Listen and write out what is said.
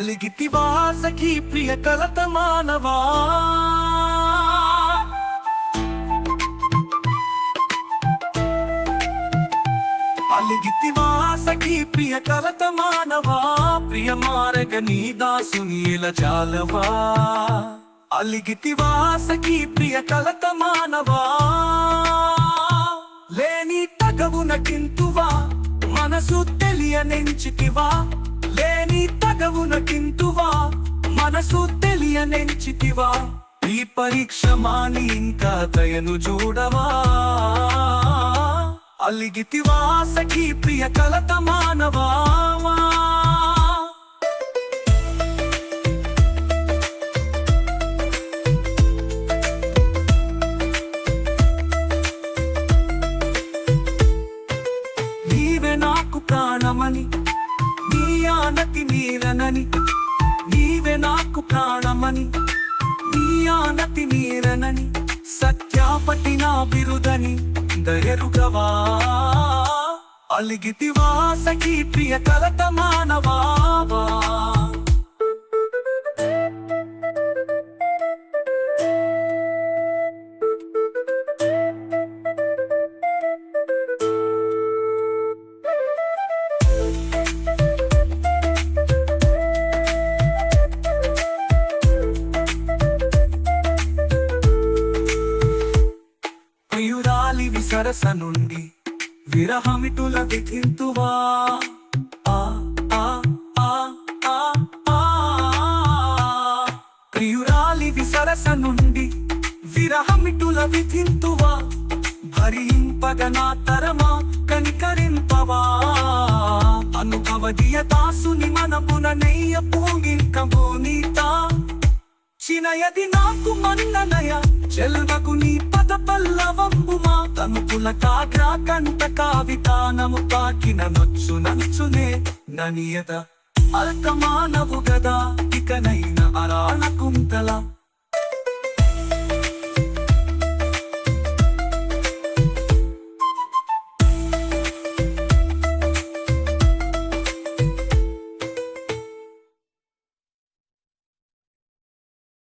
అలిగితివా సఖీ ప్రియ కలత మానవా? అలిగితివా సఖీ ప్రియ కలత మానవా? ప్రియ మారగ నీ దాసుని చాలవా? అలిగితివా సఖీ ప్రియ కలత మానవా? లేని తగవున కింతువా మనసు తెలియనెంచితివా? లేని తగవున మనసు తెలియనెంచితివా? ఈ పరీక్ష మాని ఇంకా దయను చూడవా? అలిగితివా సఖీ ప్రియ కలత మానవా? నీవే నాకు ప్రాణమని నీ ఆనతి నీరనని నీవే నాకు ప్రాణమని నీ ఆనతి నీరనని సత్యాపటి నా బిరుదని దయరుగవా? అలిగితివా సఖీ ప్రియ కలత మానవావా? మయూరాలి విసరస నుండి విరహమిటుల విధింతువా? ప్రియురాలి విసరస నుండి విరహమిటుల విధింతువా? భరింపగ నా తరమా కనికరింపవా? అనుభవ దియతాసుని మనపున నెయ్యపో నయది నాకు మన్ననయ చెల్వకు నీ పద పల్లవంబు పల్లవంబుమా తనుకుల కాగ్రా కంట కావితానము తాకిన నొచ్చు నచ్చునే ననియత. అల్కమానవు గదా ఇకనైన అరాణ కుంతల.